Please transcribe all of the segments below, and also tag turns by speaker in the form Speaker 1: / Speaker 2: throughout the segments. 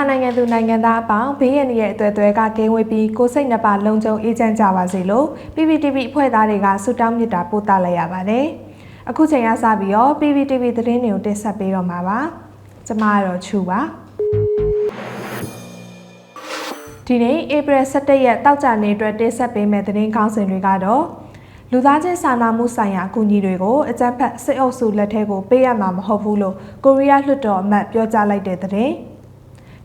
Speaker 1: မြန်မာနိုင်ငံသူနိုင်ငံသားအပေါင်းဘေးရန်ရဲ့အသွဲသွဲကကင်းဝေးပြီးကိုယ်စိတ်နှပါလုံခြုံအေးချမ်းကြပါစေလို့ PPTV အဖွဲ့သားတွေကဆုတောင်းမေတ္တာပို့သလိုက်ရပါတယ်။အခုချိန်ကစပြီးတော့ PPTV သတင်းတွေကိုတင်ဆက်ပေးတော့မှာပါ။ကျွန်မကတော့ချူပါ။ဒီနေ့ဧပြီ17ရက်တောက်ကြနေ့အတွက်တင်ဆက်ပေးမယ့်သတင်းကောင်းစဉ်တွေကတော့လူသားချင်းစာနာမှုဆိုင်ရာအကူအညီတွေကိုအကြမ်းဖက်စစ်အုပ်စုလက်ထဲကိုပေးရမှာမဟုတ်ဘူးလို့ကိုရီးယားလွှတ်တော်အမတ်ပြောကြားလိုက်တဲ့သတင်း။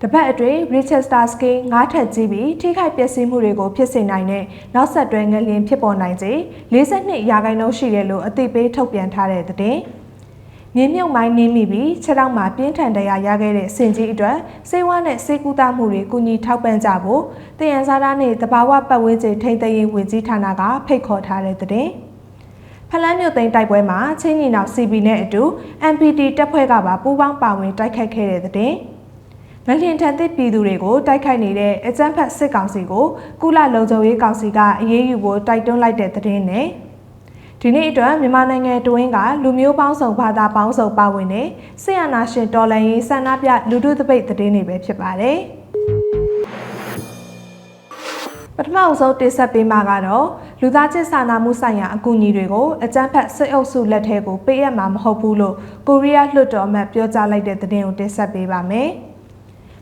Speaker 1: တပတ်အတွင်း Richester Scale ငါးထက်ကြီးပြီးထိခိုက်ပျက်စီးမှုတွေကိုဖြစ်စေနိုင်တဲ့နောက်ဆက်တွဲငလျင်ဖြစ်ပေါ်နိုင်ခြေ42ရာခိုင်နှုန်းရှိတယ်လို့အသိပေးထုတ်ပြန်ထားတဲ့သတင်း။မြင်းမြုပ်မိုင်းနင်းမိပြီးခြေထောက်မှာပြင်းထန်တရားရခဲ့တဲ့စင်ကြီးအတွက်စေဝါနဲ့စေကူတာမှုတွေကူညီထောက်ပံ့ကြဖို့တယံဇာတာနဲ့တဘာဝပတ်ဝန်းကျင်ထိန်းသိမ်းရေးဝန်ကြီးဌာနကဖိတ်ခေါ်ထားတဲ့သတင်း။ဖလန်းမြို့သိမ်းတိုက်ပွဲမှာချင်းညီနောက် CB နဲ့အတူ MPT တပ်ဖွဲ့ကပါပူးပေါင်းပါဝင်တိုက်ခိုက်ခဲ့တဲ့သတ င်း။ငလျင်ထန်သစ်ပြည်သူတွေကိုတိုက်ခိုက်နေတဲ့အကြမ်းဖက်စစ်ကောင်စီကိုကုလလုံခြုံရေးကောင်စီကအရေးယူဖို့တိုက်တွန်းလိုက်တဲ့သတင်းနဲ့ဒီနေ့အတွက်မြန်မာနိုင်ငံတွင်းကလူမျိုးပေါင်းစုံဘာသာပေါင်းစုံပါဝင်တဲ့ဆီယနာရှင်တော်လှန်ရေးဆန္ဒပြလူထုတပိတ်သတင်းတွေပဲဖြစ်ပါတယ်။ပထမအဆုံးတင်ဆက်ပေးမှာကတော့လူသားချင်းစာနာမှုဆိုင်ရာအကူအညီတွေကိုအကြမ်းဖက်စစ်အုပ်စုလက်ထဲကိုပေးရမှာမဟုတ်ဘူးလို့ကိုရီးယားလွှတ်တော်အမတ်ပြောကြားလိုက်တဲ့သတင်းကိုတင်ဆက်ပေးပါမယ်။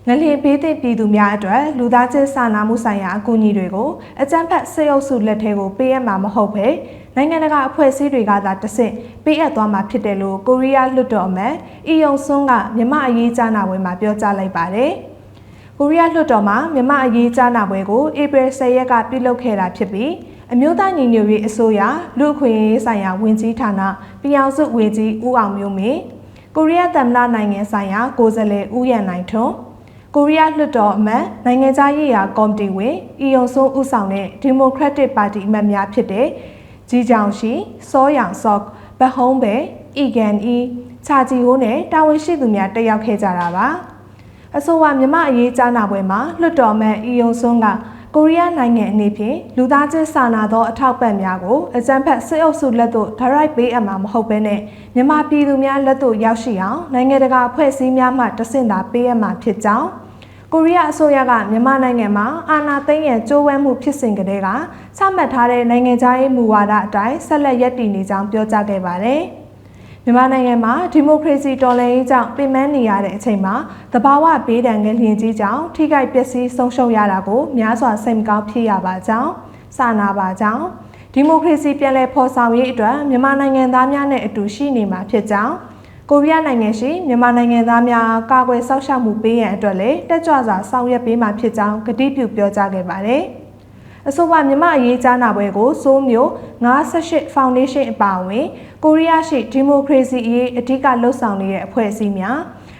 Speaker 1: ငလျင်ဘေးသင့်ပြည်သူများအတွက်လူသားချင်းစာနာမှုဆိုင်ရာအကူအညီတွေကိုအကြမ်းဖက်စစ်အုပ်စုလက်ထဲကိုပေးရမှာမဟုတ်ဘဲနိုင်ငံတကာအဖွဲ့အစည်းတွေကသာတဆင့်ပေးအပ်သွားမှာဖြစ်တယ်လို့ကိုရီးယားလွှတ်တော်အမတ်အီယုံဆွန်းကမြမအရေးကြားနာပွဲမှာပြောကြားလိုက်ပါတယ်။ကိုရီးယားလွှတ်တော်မှာမြမအရေးကြားနာပွဲကိုဧပြီ10ရက်ကပြုလုပ်ခဲ့တာဖြစ်ပြီးအမျိုးသားညီညွတ်ရေးအစိုးရလူအခွင့်အရေးဆိုင်ရာဝန်ကြီးဌာနပြည်အောင်စုဝန်ကြီးဦးအောင်မျိုးမင်းကိုရီးယားသမ္မတနိုင်ငံဆိုင်ရာကိုယ်စားလှယ်ဦးရန်နိုင်ထွန်း ကိုရီးယားလွှတ်တော်အမတ်နိုင်ငံခြားရေးရာကော်မတီဝင်အီယုံဆိုးဦးဆောင်တဲ့ Democratic Party အမတ်များဖြစ်တဲ့ဂျီကြောင်ရှိစောယောင်ဆော့ဘဟုံးပဲအီဂန်အီချာဂျီဟိုးနဲ့တာဝန်ရှိသူများတက်ရောက်ခဲ့ကြတာပါအဆိုပါမြမအရေးကြားနာပွဲမှာလွှတ်တော်အမတ်အီယုံဆွန်းကကိုရီးယားနိုင်ငံအနေဖြင့်လူသားချင်းစာနာသောအထောက်ပံ့များကိုအကြံဖက်စစ်အုပ်စုလက်သို့ direct ပေးအပ်မှာမဟုတ်ဘဲနဲ့မြန်မာပြည်သူများလက်သို့ရောက်ရှိအောင်နိုင်ငံတကာအဖွဲ့အစည်းများမှတဆင့်သာပေးအပ်မှာဖြစ်ကြောင်း ကိုရီးယားအစိုးရကမြန်မာနိုင်ငံမှာအာဏာသိမ်းရန်ကြိုးပမ်းမှုဖြစ်စဉ်ကတည်းကချမှတ်ထားတဲ့နိုင်ငံခြားရေးမူဝါဒအတိုင်းဆက်လက်ရည်တည်နေကြောင်းပြောကြားခဲ့ပါတယ်။မြန်မာနိုင်ငံမှာဒီမိုကရေစီတော်လှန်ရေးကြောင့်ပြင်ပန်းနေရတဲ့အချိန်မှာတဘာဝဘေးဒဏ်ငလျင်ကြီးကြောင့်ထိခိုက်ပျက်စီးဆုံးရှုံးရတာကိုများစွာစိတ်မကောင်းဖြစ်ရပါကြောင်းစာနာပါကြောင်းဒီမိုကရေစီပြန်လည်ဖော်ဆောင်ရေးအတွက်မြန်မာနိုင်ငံသားများနဲ့အတူရှိနေမှာဖြစ်ကြောင်း ကိုရီးယားနိုင်ငံရှိမြန်မာနိုင်ငံသားများကာကွယ်စောင့်ရှောက်မှုပေးရန်အတွက်လည်းတက်ကြွစွာဆောင်ရွက်ပေးမှာဖြစ်ကြောင်းကတိပြုပြောကြားခဲ့ပါတယ်။အဆိုပါမြမအရေးကြားနာပွဲကိုစိုးမျိုး98 Foundation အပါအဝင်ကိုရီးယားရှိဒီမိုကရေစီအရေးအဓိကလှုပ်ဆောင်နေတဲ့အဖွဲ့အစည်းများ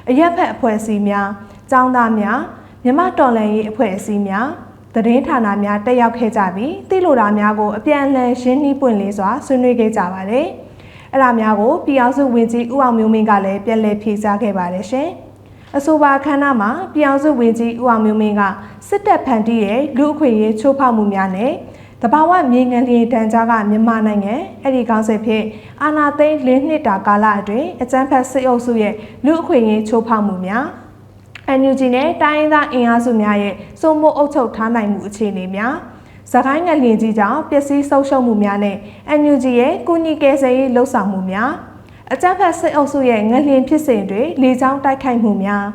Speaker 1: အရက်ဖက်အဖွဲ့အစည်းများ၊ចောင်းသားများမြမတော်လှန်ရေးအဖွဲ့အစည်းများသတင်းဌာနများတက်ရောက်ခဲ့ကြပြီးသိလိုတာများကိုအပြန်အလှန်ရှင်းနှီးပွင့်လင်းစွာဆွေးနွေးခဲ့ကြပါတယ်။ အဲ့ဒါများကိုပြည်အောင်စုဝင်ကြီးဦးအောင်မျိုးမင်းကလည်းပြန်လည်ဖြေကြားခဲ့ပါတယ်ရှင်။အဆိုပါခန္ဓာမှာပြည်အောင်စုဝင်ကြီးဦးအောင်မျိုးမင်းကစစ်တပ်ဖန်တီးတဲ့လူအခွင့်အရေးချိုးဖောက်မှုများနဲ့တဘာဝမြေငန်လျင်တန်ကြားကမြန်မာနိုင်ငံအဲ့ဒီကောင်းစစ်ဖြစ်အာနာသိန်းလင်းနှစ်တာကာလအတွင်းအကြမ်းဖက်စစ်အုပ်စုရဲ့လူအခွင့်အရေးချိုးဖောက်မှုများအန်ယူဂျီနဲ့တိုင်းရင်းသားအင်အားစုများရဲ့စိုးမိုးအုပ်ချုပ်ထားနိုင်မှုအခြေအနေများ ဇခိုင်းငလျင်ကြီးကြောင့်ပျက်စီးဆုံးရှုံးမှုများနဲ့ NUG ရဲ့ကုညီကယ်ဆယ်ရေးလှုပ်ဆောင်မှုများအကြမ်းဖက်စစ်အုပ်စုရဲ့ငလျင်ဖြစ်စဉ်တွေလေကြောင်းတိုက်ခိုက်မှုများ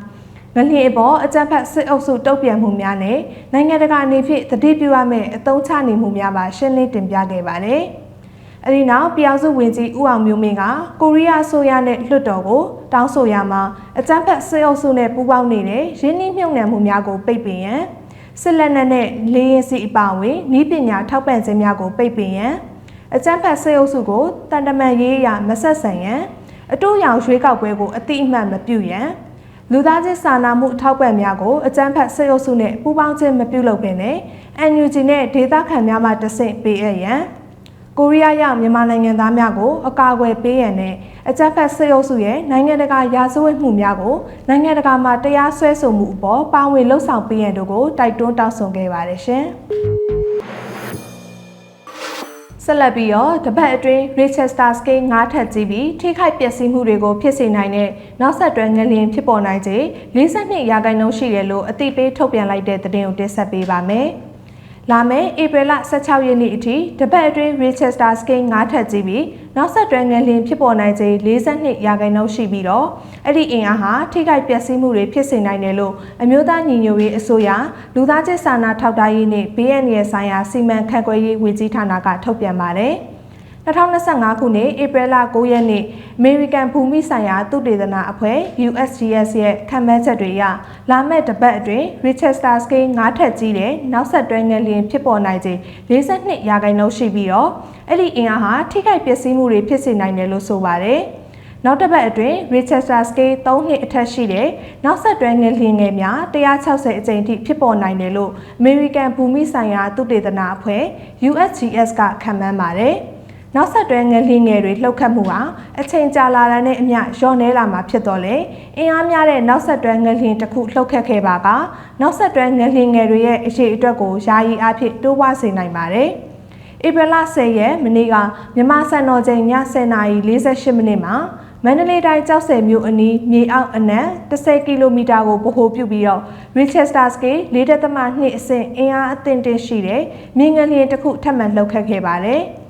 Speaker 1: ငလျင်အပေါ်အကြမ်းဖက်စစ်အုပ်စုတုံ့ပြန်မှုများနဲ့နိုင်ငံတကာအနေဖြင့်တတိပြုရမယ့်အသုံးချနေမှုများပါရှင်းလင်းတင်ပြခဲ့ပါတယ်။အဲဒီနောက်ပြည်အောင်စုဝင်ကြီးဦးအောင်မျိုးမင်းကကိုရီးယားဆိုရနဲ့လွှတ်တော်ကိုတောင်းဆိုရမှာအကြမ်းဖက်စစ်အုပ်စုနဲ့ပူးပေါင်းနေတဲ့ရင်းနှီးမြှုပ်နှံမှုများကိုပိတ်ပင်ရန် စစ်လက်နက်နဲ့လေရင်စီအပါအဝင်ဤပညာထောက်ပံ့ခြင်းများကိုပိတ်ပင်ရန်အကြမ်းဖက်စေအုပ်စုကိုတန်တမန်ရေးအရာမဆက်ဆံရန်အတူရောင်ရွေးကောက်ပွဲကိုအတိအမှန်မပြုရန်လူသားချင်းစာနာမှုအထောက်ပံ့များကိုအကြမ်းဖက်စေအုပ်စုနဲ့ပူးပေါင်းခြင်းမပြုလုပ်ဘဲနဲ့ NUG နဲ့ဒေသခံများမှတဆင့်ပေးအပ်ရန် ကိုရီးယားရောက်မြန်မာနိုင်ငံသားများကိုအကာအကွယ်ပေးရန်နဲ့အကြမ်းဖက်စစ်အုပ်စုရဲ့နိုင်ငံတကာရာဇဝတ်မှုများကိုနိုင်ငံတကာမှာတရားစွဲဆိုမှုအပေါ်ပါဝင်လှုပ်ဆောင်ပေးရန်တို့ကိုတိုက်တွန်းတောင်းဆိုခဲ့ပါတယ်ရှင်။စဆက်လက်ပြီးတော့တပတ်အတွင်း Richester Scale 9ထပ်ကြီးပြီးထိခိုက်ပျက်စီးမှုတွေကိုဖြစ်စေနိုင်တဲ့နောက်ဆက်တွဲငလျင်ဖြစ်ပေါ်နိုင်ခြေ42ရာခိုင်နှုန်းရှိတယ်လို့အသိပေးထုတ်ပြန်လိုက်တဲ့သတင်းကိုတင်ဆက်ပေးပါမယ်။ လာမယ့်ဧပြီလ16ရက်နေ့အထိတပတ်အတွင်း Richester Scale 9ထပ်ကြီးပြီးနောက်ဆက်တွဲငလျင်ဖြစ်ပေါ်နိုင်ခြေ42ရာခိုင်နှုန်းရှိပြီးတော့အဲ့ဒီအင်အားဟာထိခိုက်ပျက်စီးမှုတွေဖြစ်စေနိုင်တယ်လို့အမျိုးသားညီညွတ်ရေးအစိုးရလူသားချင်းစာနာထောက်ထားရေးနှင့် BNN ဆိုင်ရာစီမံခန့်ခွဲရေးဝန်ကြီးဌာနကထုတ်ပြန်ပါတယ်။ 2025ခုနှစ်ဧပြီလ9ရက်နေ့အမေရိကန်ဘူမိဆိုင်ရာသုတေသနအဖွဲ့ USGS ရဲ့ခန့်မှန်းချက်တွေအရလာမယ့်တပတ်အတွင်း Richester Scale 9ထက်ကြီးတဲ့နောက်ဆက်တွဲငလျင်ဖြစ်ပေါ်နိုင်ခြင်း42ရာခိုင်နှုန်းရှိပြီးတော့အဲ့ဒီအင်အားဟာထိခိုက်ပျက်စီးမှုတွေဖြစ်စေနိုင်တယ်လို့ဆိုပါတယ်။နောက်တစ်ပတ်အတွင်း Richester Scale 3နှစ်အထက်ရှိတဲ့နောက်ဆက်တွဲငလျင်ငယ်များ160အကြိမ်ထိဖြစ်ပေါ်နိုင်တယ်လို့ American ဘူမိဆိုင်ရာသုတေသနအဖွဲ့ USGS ကခန့်မှန်းပါတယ်။ နောက်ဆက်တွဲငလင်းငယ်တွေလှုပ်ခတ်မှုဟာအချိန်ကြာလာတဲ့အမျှလျော့နေလာမှာဖြစ်တော့လေအင်အားများတဲ့နောက်ဆက်တွဲငလင်းတစ်ခုလှုပ်ခတ်ခဲ့ပါကနောက်ဆက်တွဲငလင်းငယ်တွေရဲ့အရှိအတွက်ကိုယာယီအဖြစ်တိုးပွားစေနိုင်ပါတယ်ဧပြီလ10ရက်မနေ့ကမြန်မာစံတော်ချိန်ည10:48မိနစ်မှာမန္တလေးတိုင်းကြောက်စဲမြို့အနီးမြေအောက်အနက်10ကီလိုမီတာကိုဗဟိုပြုပြီးတော့ Richester Scale 4.2အဆင့်အင်အားအသင့်တင်ရှိတဲ့မြေငလျင်တစ်ခုထပ်မံလှုပ်ခတ်ခဲ့ပါတယ်။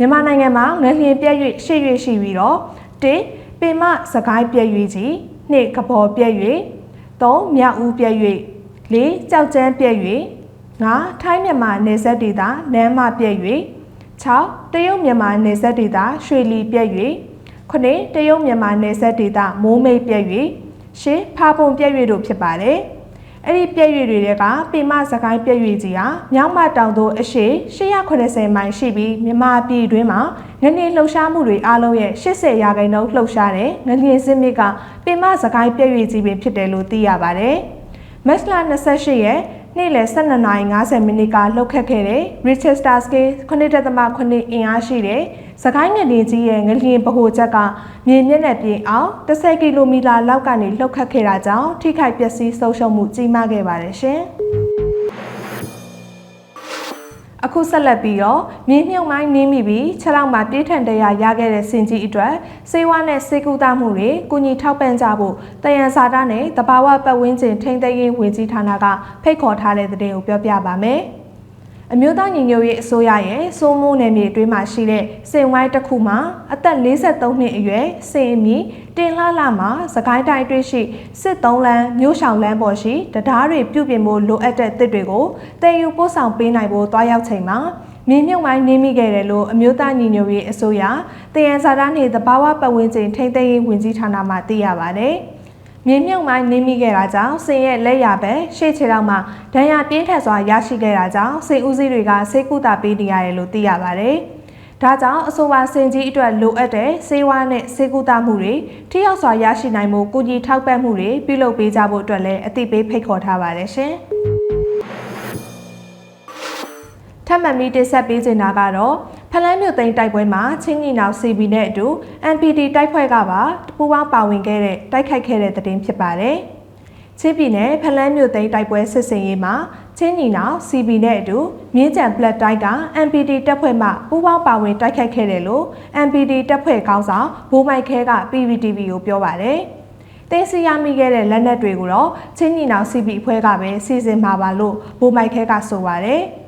Speaker 1: မြန်မာနိုင်ငံမှာငလျင်ပြက်၍ရှေ့၍ရှိပြီးတော့၁ပင်မစကိုင်းပြက်၍ကြီး၂ကဘော်ပြက်၍၃မြောက်ဦးပြက်၍၄ကြောက်ကျန်းပြက်၍၅ထိုင်းမြန်မာနေဆက်ဒေသနမ်းမပြက်၍6တရုတ်မြန်မာနေဆက်ဒေသရွှေလီပြက်၍9တရုတ်မြန်မာနေဆက်ဒေသမိုးမိတ်ပြက်၍10ဖာပုံပြက်၍တို့ဖြစ်ပါတယ်။ အဲ့ဒီပြည့်ရွေတွေက ပင်မစကိုင်းပြည့်ရွေကြီးဟာမြောက်မတောင်သို့အရှိ880မိုင်ရှိပြီးမြန်မာပြည်တွင်းမှာငလျင်လှုပ်ရှားမှုတွေအလုံးရဲ့80ရာခိုင်နှုန်းလှုပ်ရှားတဲ့ငလျင်စစ်မြစ်ကပင်မစကိုင်းပြည့်ရွေကြီးပင်ဖြစ်တယ်လို့သိရပါတယ်။မက်စလာ28ရက်နေ့လယ်12:50မိနစ်ကလှုပ်ခတ်ခဲ့တဲ့ Richester Scale 9.8အင်အားရှိတဲ့ စကိုင်းငလျင်ကြီးရဲ့ငလျင်ဗဟိုချက်ကမြေမျက်နှာပြင်အောင်10ကီလိုမီတာလောက်ကနေလှုပ်ခတ်ခဲ့တာကြောင့်ထိခိုက်ပျက်စီးဆုံးရှုံးမှုကြီးမားခဲ့ပါတယ်ရှင်။အခုဆက်လက်ပြီးတော့မြေမြုပ်မိုင်းနင်းမိပြီးခြေထောက်မှာပြေးထန်တရားရခဲ့တဲ့စင်ကြီးအတွက်စေဝါနဲ့စေကူတာမှုတွေကုညီထောက်ပံ့ကြဖို့တယံစာတာနဲ့တဘာဝပတ်ဝန်းကျင်ထိန်းသိမ်းရေးဝန်ကြီးဌာနကဖိတ်ခေါ်ထားတဲ့တဲ့ကိုပြောပြပါမယ်။ အမျိုးသားညီညွတ်ရေးအစိုးရရဲ့စိုးမိုးနယ်မြေအတွင်းမှာရှိတဲ့စင်ဝိုင်းတစ်ခုမှာအသက်53နှစ်အရွယ်စင်အမီတင်လှလှမှာစကိုင်းတိုင်းအတွင်းရှိစစ်သုံးလမ်းမြို့ဆောင်လမ်းပေါ်ရှိတရားတွေပြုပြင်ဖို့လိုအပ်တဲ့တစ်တွေကိုတည်ယူပို့ဆောင်ပေးနိုင်ဖို့တွားရောက်ချိန်မှာမြေမြုပ်မိုင်းနင်းမိခဲ့တယ်လို့အမျိုးသားညီညွတ်ရေးအစိုးရတယံဇာတာနှင့်သဘာဝပတ်ဝန်းကျင်ထိန်းသိမ်းရေးဝန်ကြီးဌာနမှသိရပါဗျ။ မြေမြုပ်မိုင်းနင်းမိခဲ့တာကြောင့်စင်ရဲ့လက်ရဘက်ရှေ့ခြေထောက်မှာဒဏ်ရာပြင်းထန်စွာရရှိခဲ့တာကြောင့်စင်ဦးစီးတွေကဆေးကုသပေးနေရတယ်လို့သိရပါတယ်။ဒါကြောင့်အဆိုပါစင်ကြီးအတွက်လိုအပ်တဲ့ဆေးဝါးနဲ့ဆေးကုသမှုတွေထိရောက်စွာရရှိနိုင်မှုကုကြီးထောက်ပံ့မှုတွေပြုလုပ်ပေးကြဖို့အတွက်လည်းအသိပေးဖိတ်ခေါ်ထားပါတယ်ရှင်။ထပ်မံပြီးတင်ဆက်ပေးချင်တာကတော့ ဖလန်းမြို့သိမ်းတိုက်ပွဲမှာချင်းညီနောင် CB နဲ့အတူ NPD တိုက်ဖွဲ့ကပါပူးပေါင်းပါဝင်ခဲ့တဲ့တိုက်ခိုက်ခဲ့တဲ့တဲ့င်းဖြစ်ပါတယ်။ချင်းပြည်နယ်ဖလန်းမြို့သိမ်းတိုက်ပွဲစစ်စင်ရေးမှာချင်းညီနောင် CB နဲ့အတူမြင်းကြံပလက်တိုက်က NPD တပ်ဖွဲ့မှပူးပေါင်းပါဝင်တိုက်ခိုက်ခဲ့တယ်လို့ NPD တပ်ဖွဲ့ခေါင်းဆောင်ဘိုးမိုက်ခဲက PVTV ကိုပြောပါတယ်။တင်းစီရမိခဲ့တဲ့လက်နက်တွေကိုတော့ချင်းညီနောင် CB အဖွဲ့ကပဲစီစဉ်မှာပါလို့ဘိုးမိုက်ခဲကဆိုပါတယ်။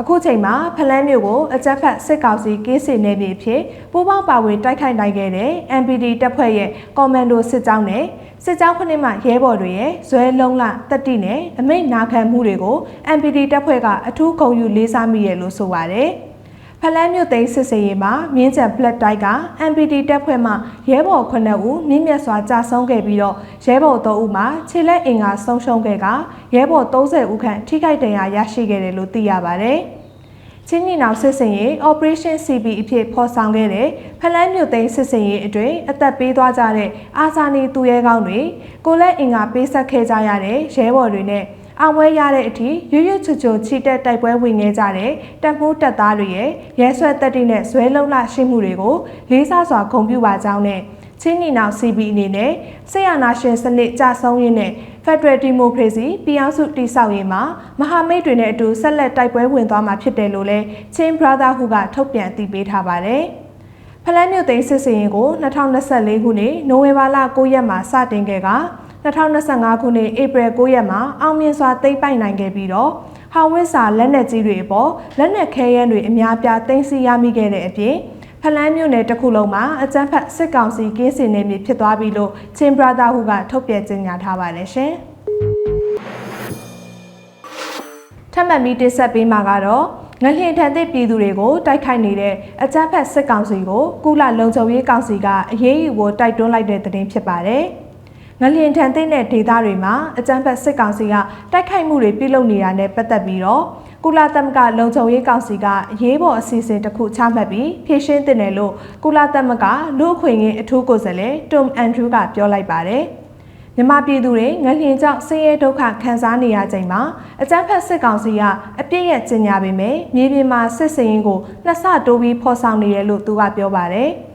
Speaker 1: အခုချိန်မှာဖလန်းမျိုးကိုအကြက်ဖက်စစ်ကောင်စီကင်းစင်နေပြီဖြစ်ပူးပေါင်းပါဝင်တိုက်ခိုက်နိုင်ခဲ့တဲ့ MPD တပ်ဖွဲ့ရဲ့ကွန်မန်ဒိုစစ်ကြောင်းနဲ့စစ်ကြောင်းခုနှစ်မှရဲဘော်တွေရဲ့ဇွဲလုံးလတက်တိနဲ့အမိတ်နာခံမှုတွေကို MPD တပ်ဖွဲ့ကအထူးဂုဏ်ယူလေးစားမိရလို့ဆိုပါတယ်။ ဖလန်းမြို့သိမ်းစစ်စေးရေးမှာမြင်းကြံဖလက်တိုက်က MPD တပ်ဖွဲ့မှရဲဘော်9ဦးမြင့်မြတ်စွာကြာဆုံးခဲ့ပြီးတော့ရဲဘော်3ဦးမှာခြေလက်အင်္ဂါဆုံးရှုံးခဲ့ကရဲဘော်30ဦးခန့်ထိခိုက်ဒဏ်ရာရရှိခဲ့တယ်လို့သိရပါတယ်။ချင်းညီနောင်စစ်စင်ရေး Operation CB အဖြစ်ဖော်ဆောင်ခဲ့တဲ့ဖလန်းမြို့သိမ်းစစ်စင်ရေးအတွင်းအသက်ပေးသွားကြတဲ့အာဇာနည်သူရဲကောင်းတွေကိုလက်အင်္ဂါပေးဆက်ခဲ့ကြရတဲ့ရဲဘော်တွေနဲ့ အောင်ပွဲရတဲ့အထိရွရွချွချွချီတက်တိုက်ပွဲဝင်နေကြတဲ့တပ်မှုတပ်သားတွေရဲ့ရဲဆွဲတက်တိနဲ့ဇွဲလုံးလရှိမှုတွေကိုလေးစားစွာဂုဏ်ပြုပါကြောင်းနဲ့ချင်းနီနောင် CB အနေနဲ့ဆေးရနာရှင်စနစ်ကြဆုံးရင်းနဲ့ Federal Democracy ပြည်အောင်စုတည်ဆောက်ရေးမှာမဟာမိတ်တွေနဲ့အတူဆက်လက်တိုက်ပွဲဝင်သွားမှာဖြစ်တယ်လို့လည်းချင်း Brotherhood ကထုတ်ပြန်အသိပေးထားပါတယ်။ဖလန်းမြို့သိမ်းစစ်စင်ရင်ကို2024ခုနှစ်နိုဝင်ဘာလ9ရက်မှာစတင်ခဲ့က 2025ခုနှစ်ဧပြီ9ရက်မှာအောင်မြင်စွာသိမ်းပိုက်နိုင်ခဲ့ပြီးတော့ဟာဝစ်စာလက်နက်ကြီးတွေအပေါ်လက်နက်ခဲယမ်းတွေအများပြားသိမ်းဆည်းရမိခဲ့တဲ့အပြင်ဖလန်းမြို့နယ်တစ်ခုလုံးမှာအကြမ်းဖက်စစ်ကောင်စီကင်းစင်နေပြီဖြစ်သွားပြီလို့ချင်း Brotherhood ကထုတ်ပြန်ကြေညာထားပါတယ်ရှင်။ထပ်မံပြီးတင်ဆက်ပေးမှာကတော့ငလျင်ထန်သည့်ပြည်သူတွေကိုတိုက်ခိုက်နေတဲ့အကြမ်းဖက်စစ်ကောင်စီကိုကုလလုံခြုံရေးကောင်စီကအရေးယူဖို့တိုက်တွန်းလိုက်တဲ့သတင်းဖြစ်ပါတယ်။ ငလျင်ထန်သည့်တဲ့ဒေသတွေမှာအကြမ်းဖက်စစ်ကောင်စီကတိုက်ခိုက်မှုတွေပြုလုပ်နေတာနဲ့ပတ်သက်ပြီးတော့ကုလသမဂ္ဂလုံခြုံရေးကောင်စီကအရေးပေါ်အစီအစဉ်တစ်ခုချမှတ်ပြီးဖြည့်ရှင်းတင်တယ်လို့ကုလသမဂ္ဂလူ့အခွင့်အရေးအထူးကိုယ်စားလှယ်တွမ်အန်ဒရူးကပြောလိုက်ပါတယ်။မြန်မာပြည်သူတွေငလျင်ကြောင့်ဆင်းရဲဒုက္ခခံစားနေရချိန်မှာအကြမ်းဖက်စစ်ကောင်စီကအပြစ်ရဲ့ကျင်ညာပေမဲ့မြေပြင်မှာစစ်စင်ရင်ကိုနှစ်ဆတိုးပြီးဖော်ဆောင်နေတယ်လို့သူကပြောပါတယ်။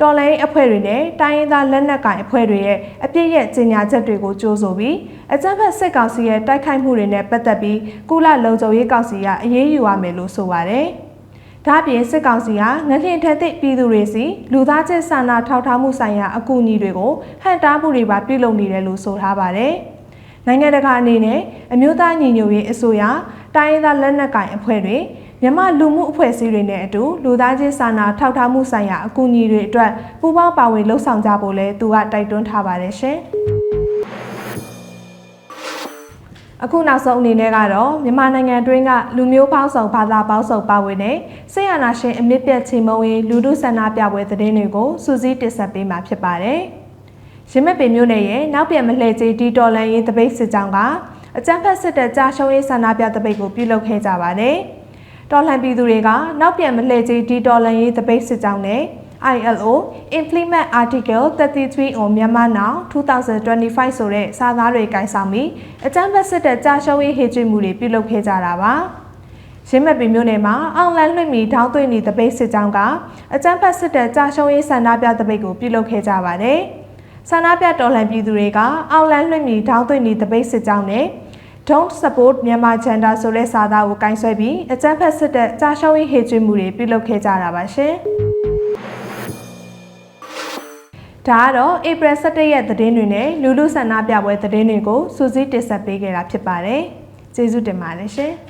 Speaker 1: တော်လိုင်းအဖွဲ့တွေနဲ့တိုင်းရင်းသားလက်နက်ကိုင်အဖွဲ့တွေရဲ့အပြစ်ရဲ့ကြေညာချက်တွေကိုကြိုးဆိုပြီးအကြမ်းဖက်စစ်ကောင်စီရဲ့တိုက်ခိုက်မှုတွေနဲ့ပတ်သက်ပြီးကုလလုံခြုံရေးကောင်စီကအရေးယူရမယ်လို့ဆိုပါတယ်။ဒါ့အပြင်စစ်ကောင်စီကငလျင်ထက်သည့်ပြည်သူတွေစီလူသားချင်းစာနာထောက်ထားမှုဆိုင်ရာအကူအညီတွေကိုဟန်တားမှုတွေပါပြုလုပ်နေတယ်လို့ဆိုထားပါတယ်။နိုင်ငံတကာအနေနဲ့အမျိုးသားညီညွတ်ရေးအစိုးရတိုင်းရင်းသားလက်နက်ကိုင်အဖွဲ့တွေ မြန်မာလူမှုအဖွဲ့အစည်းတွေနဲ့အတူလူသားချင်းစာနာထောက်ထားမှုဆိုင်ရာအကူအညီတွေအတွက်ပူးပေါင်းပါဝင်လှုပ်ဆောင်ကြဖို့လည်းသူကတိုက်တွန်းထားပါတယ်ရှင်။အခုနောက်ဆုံးအနေနဲ့ကတော့မြန်မာနိုင်ငံတွင်းကလူမျိုးပေါင်းစုံဘာသာပေါင်းစုံပါဝင်တဲ့ဆေးရနာရှင်အမြင့်ပြတ်ချေမုံရင်လူမှုဆန္ဒပြပွဲသတင်းတွေကိုစူးစီးတင်ဆက်ပေးမှာဖြစ်ပါတယ်။ရမက်ပင်မျိုးနယ်ရဲ့နောက်ပြန်မလှည့်ကြီးဒီတော်လန်ရေးတပိတ်စစ်ကြောင်းကအကြမ်းဖက်စစ်တပ်ကြာရှုံးရေးဆန္ဒပြတပိတ်ကိုပြုလုပ်ခဲ့ကြပါတယ်။ တော်လှန်ပြည်သူတွေကနောက်ပြန်မလှည့်ကြီးဒီတော်လှန်ရေးတပိတ်စစ်ကြောင်းနဲ့ ILO Implement Article 33 on Myanmar Now 2025ဆိုတဲ့စာသားတွေကင်ဆောင်ပြီးအကြမ်းဖက်စစ်တပ်ကြာရှုံးရေးဟေ့ကျွေးမှုတွေပြုလုပ်ခဲ့ကြတာပါရင်းမဲ့ပင်မြို့နယ်မှာအောင်လန်လွှင့်မီထောင်းသွင်းနေတပိတ်စစ်ကြောင်းကအကြမ်းဖက်စစ်တပ်ကြာရှုံးရေးဆန္ဒပြတပိတ်ကိုပြုလုပ်ခဲ့ကြပါတယ်ဆန္ဒပြတော်လှန်ပြည်သူတွေကအောင်လန်လွှင့်မီထောင်းသွင်းနေတပိတ်စစ်ကြောင်းနဲ့ Don't support Myanmar Gender ဆိုတဲ့စာသားကိုကင်ဆယ်ပြီးအကြမ်းဖက်စစ်တပ်ကြာရှုံးရေးဟေ့ကျွေးမှုတွေပြုလုပ်ခဲ့ကြတာပါရှင်။ဒါကတော့ April 17ရက်သတင်းတွေနဲ့လူလူဆန္ဒပြပွဲသတင်းတွေကိုစူးစီးတင်ဆက်ပေးခဲ့တာဖြစ်ပါတယ်။ကျေးဇူးတင်ပါတယ်ရှင်။